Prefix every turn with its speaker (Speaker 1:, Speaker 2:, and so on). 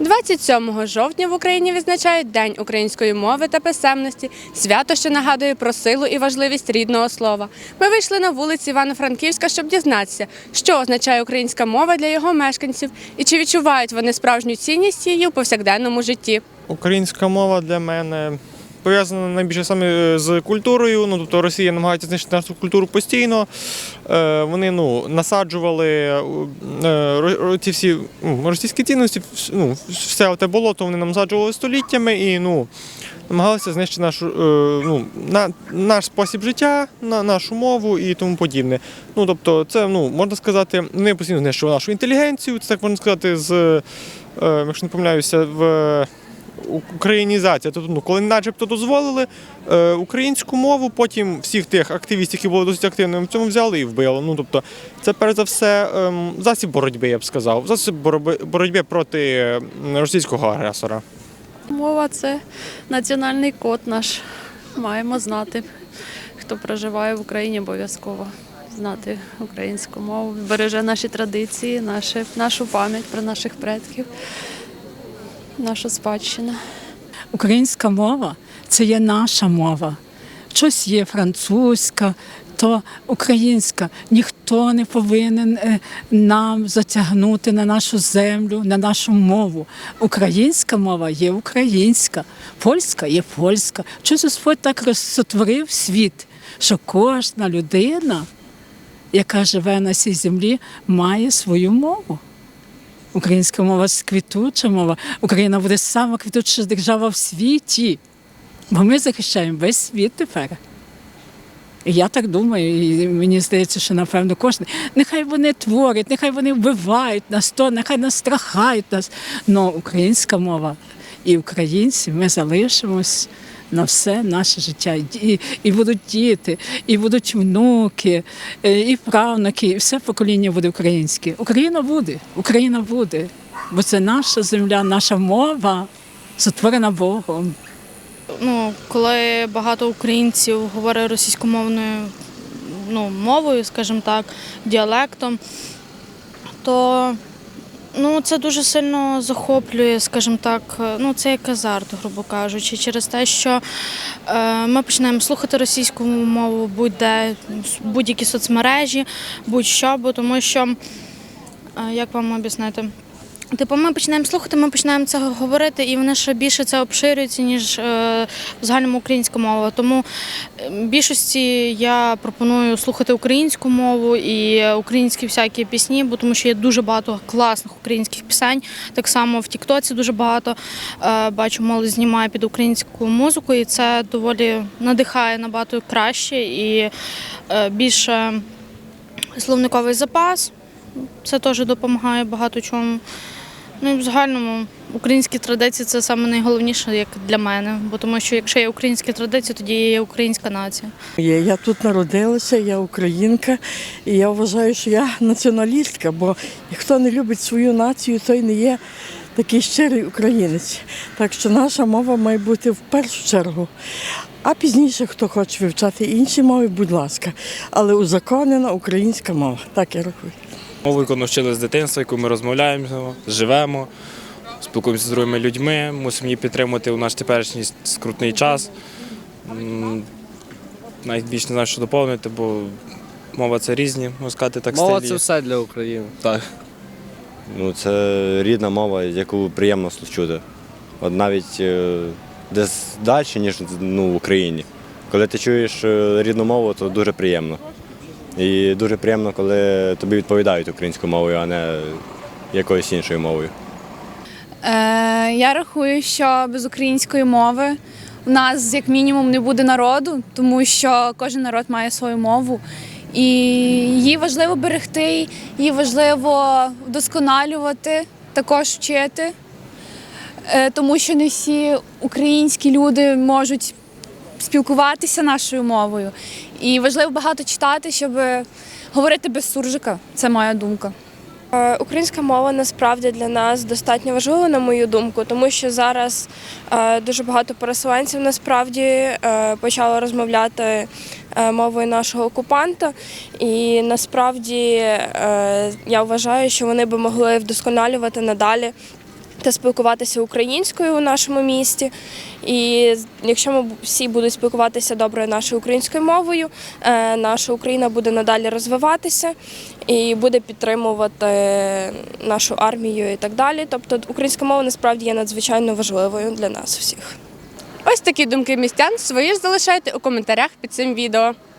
Speaker 1: 27 жовтня в Україні відзначають День української мови та писемності, свято, що нагадує про силу і важливість рідного слова. Ми вийшли на вулиці Івано-Франківська, щоб дізнатися, що означає українська мова для його мешканців і чи відчувають вони справжню цінність її у повсякденному житті.
Speaker 2: Українська мова для мене пов'язана найбільше саме з культурою. Ну, тобто Росія намагається знищити нашу культуру постійно. Е, вони ну, насаджували е, ці всі ну, російські цінності, ну, все те болото вони нам насаджували століттями і ну, намагалися знищити нашу, е, ну, на, наш спосіб життя, на, нашу мову і тому подібне. Ну, тобто, це ну, можна сказати, вони постійно знищували нашу інтелігенцію, це так можна сказати, з, е, якщо не помиляюся, в українізація. Тобто, ну, коли начебто дозволили е, українську мову, потім всіх тих активістів, які були досить активними в цьому взяли і вбили. Ну, тобто, це перш за все ем, засіб боротьби, я б сказав, засіб боротьби проти російського агресора.
Speaker 3: Мова це національний код наш. Маємо знати, хто проживає в Україні обов'язково. Знати українську мову, береже наші традиції, наші, нашу пам'ять про наших предків, нашу спадщину.
Speaker 4: Українська мова це є наша мова. Щось є французька, то українська. Ніхто не повинен е, нам затягнути на нашу землю, на нашу мову. Українська мова є українська, польська є польська. Щось Господь так розсотворив світ, що кожна людина, яка живе на цій землі, має свою мову. Українська мова квітуча мова. Україна буде сама квітуча держава в світі. Бо ми захищаємо весь світ тепер. І я так думаю, і мені здається, що напевно кожен. Нехай вони творять, нехай вони вбивають нас, то нехай нас страхають нас. але українська мова і українці ми залишимось на все наше життя. І, і будуть діти, і будуть внуки, е, і правнуки, і все покоління буде українське. Україна буде, Україна буде. Бо це наша земля, наша мова, сотворена Богом.
Speaker 5: ну, коли багато українців говорять російськомовною ну, мовою, скажімо так, діалектом, то ну, це дуже сильно захоплює, скажімо так, ну, це як азарт, грубо кажучи, через те, що е, ми починаємо слухати російську мову будь-де, будь-які соцмережі, будь-що, бо тому що, е, як вам об'яснити? Типу, ми починаємо слухати, ми починаємо це говорити, і вони ще більше це обширюються, ніж е, в загальному українська мова. Тому е, більшості я пропоную слухати українську мову і українські всякі пісні, бо тому що є дуже багато класних українських пісень. Так само в Тіктоці дуже багато е, бачу, молодь знімає під українську музику, і це доволі надихає набагато краще і е, більше словниковий запас. Це теж допомагає багато чому. Ну і в загальному українські традиції це саме найголовніше як для мене. Бо тому що якщо є українські традиції, тоді є українська нація.
Speaker 6: Я тут народилася, я українка, і я вважаю, що я націоналістка, бо хто не любить свою націю, той не є такий щирий українець. Так що наша мова має бути в першу чергу. А пізніше, хто хоче вивчати інші мови, будь ласка. Але узаконена українська мова. Так я рахую.
Speaker 7: Мову, яку навчили з дитинства, яку ми розмовляємо, живемо, спілкуємося з другими людьми, мусимо її підтримувати у наш теперішній скрутний час. Навіть більше не знаю, що доповнити, бо мова це різні, можна сказати, так
Speaker 8: Мова
Speaker 7: стилі.
Speaker 8: це все для України.
Speaker 7: Так.
Speaker 9: Ну, це рідна мова, яку приємно чути. От навіть е, десь далі, ніж ну, в Україні. Коли ти чуєш е, рідну мову, то дуже приємно. І дуже приємно, коли тобі відповідають українською мовою, а не якоюсь іншою мовою.
Speaker 10: Е, я рахую, що без української мови у нас як мінімум не буде народу, тому що кожен народ має свою мову. І її важливо берегти, її важливо вдосконалювати, також вчити, Е, тому що не всі українські люди можуть спілкуватися нашою мовою. І важливо багато читати, щоб говорити без суржика. Це моя думка.
Speaker 11: Е, Українська мова насправді для нас достатньо важлива, на мою думку, тому що зараз е, дуже багато переселенців насправді е, почало розмовляти мовою нашого окупанта. І насправді я вважаю, що вони би могли вдосконалювати надалі та спілкуватися українською у нашому місті. І якщо ми всі будуть спілкуватися доброю нашою українською мовою, е, наша Україна буде надалі розвиватися і буде підтримувати нашу армію і так далі. Тобто українська мова насправді є надзвичайно важливою для нас всіх.
Speaker 1: Ось такі думки містян свої ж залишайте у коментарях під цим відео.